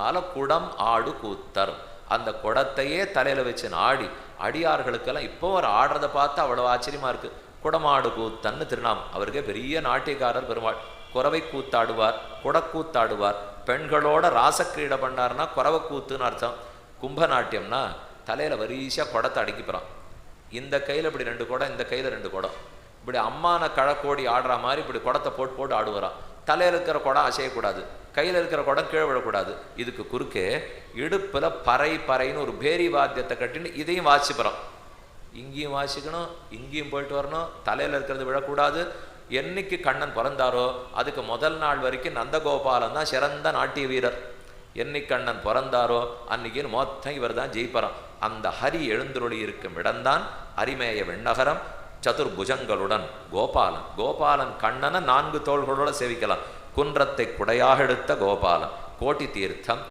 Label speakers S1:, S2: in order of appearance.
S1: அதனால குடம் ஆடு கூத்தர். அந்த குடத்தையே தலையில வச்சு ஆடி அடியார்களுக்கெல்லாம் இப்போ அவர் ஆடுறதை பார்த்து அவ்வளவு ஆச்சரியமா இருக்கு. குடமாடு கூத்தன்னு திருநாமம். அவருக்கே பெரிய நாட்டியக்காரர் பெருமாள். குறவை கூத்தாடுவார் குடக்கூத்தாடுவார். பெண்களோட ராசக்கிரீடை பண்ணாருன்னா குறவை கூத்துன்னு அர்த்தம். கும்பநாட்டியம்னா தலையில வரிசையாக குடத்தை அடக்கிப்புறான் இந்த கையில இப்படி ரெண்டு குடம் இந்த கையில ரெண்டு குடம். இப்படி அம்மான கழக்கோடி ஆடுற மாதிரி இப்படி குடத்தை போட்டு போட்டு ஆடுவாராம். தலையில் இருக்கிற குடம் அசையக்கூடாது. கையில் இருக்கிற குடம் கீழே விழக்கூடாது. இதுக்கு குறுக்கே இடுப்பில் பறை பறைன்னு ஒரு பேரி வாத்தியத்தை கட்டின்னு இதையும் வாசிப்புறோம். இங்கேயும் வாசிக்கணும் இங்கேயும் போயிட்டு வரணும் தலையில் இருக்கிறது விழக்கூடாது. என்னைக்கு கண்ணன் பிறந்தாரோ அதுக்கு முதல் நாள் வரைக்கும் நந்தகோபாலன் தான் சிறந்த நாட்டிய வீரர். என்னைக்கு கண்ணன் பிறந்தாரோ அன்னைக்குன்னு மொத்தம் இவர் தான் ஜெயிப்பறான் அந்த ஹரி எழுந்துருளி இருக்கும் இடம்தான் அரிமேய வெண்ணகரம். சதுர்புஜங்களுடன் கோபாலன். கோபாலன் கண்ணனை நான்கு தோள்களோடு சேவிக்கலாம். குன்றத்தை குடையாக எடுத்த கோபாலன். கோட்டி தீர்த்தம்.